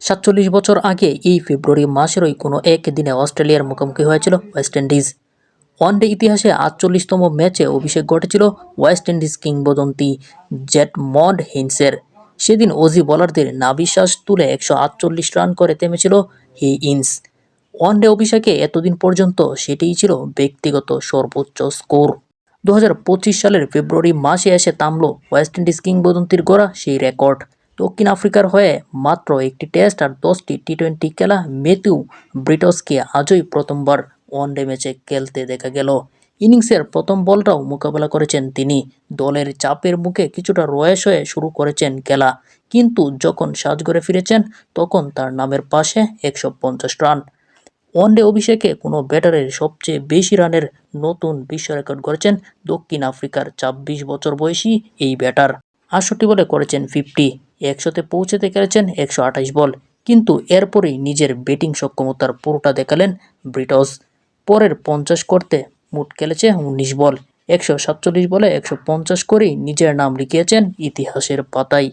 সাতচল্লিশ বছর আগে এই ফেব্রুয়ারি মাসেরই কোনো এক দিনে অস্ট্রেলিয়ার মুখোমুখি হয়েছিল ওয়েস্ট ইন্ডিজ। ওয়ানডে ইতিহাসে আটচল্লিশতম ম্যাচে অভিষেক ঘটেছিল ওয়েস্ট ইন্ডিজ কিংবদন্তি জেট মড হিন্সের। সেদিন অজি বোলারদের নাবিশ্বাস তুলে একশো আটচল্লিশ রান করে থেমেছিল হি ইন্স। ওয়ানডে অভিষেকে এতদিন পর্যন্ত সেটিই ছিল ব্যক্তিগত সর্বোচ্চ স্কোর। দু হাজার পঁচিশ সালের ফেব্রুয়ারি মাসে এসে থামল ওয়েস্ট ইন্ডিজ কিংবদন্তির গড়া সেই রেকর্ড। দক্ষিণ আফ্রিকার হয়ে মাত্র একটি টেস্ট আর দশটি টি টোয়েন্টি খেলা মেথিউ ব্রিটসকে আজই প্রথমবার ওয়ানডে ম্যাচে খেলতে দেখা গেল। ইনিংসের প্রথম বলটাও মোকাবেলা করেছেন তিনি। দলের চাপের মুখে কিছুটা রয়েস হয়ে শুরু করেছেন খেলা। কিন্তু যখন সাজঘরে ফিরেছেন, তখন তার নামের পাশে একশো পঞ্চাশ রান। ওয়ানডে অভিষেকে কোনো ব্যাটারের সবচেয়ে বেশি রানের নতুন বিশ্ব রেকর্ড করেছেন দক্ষিণ আফ্রিকার ছাব্বিশ বছর বয়সী এই ব্যাটার। আটষট্টি বলে করেছেন ফিফটি। একশোতে পৌঁছাতে পেরেছেন একশো আঠাশ বল। কিন্তু এরপরেই নিজের ব্যাটিং সক্ষমতার পুরোটা দেখালেন ব্রিটস। পরের পঞ্চাশ করতে মোট খেলেছে উনিশ বল। একশো সাতচল্লিশ বলে একশো পঞ্চাশ করেই নিজের নাম লিখিয়েছেন ইতিহাসের পাতায়।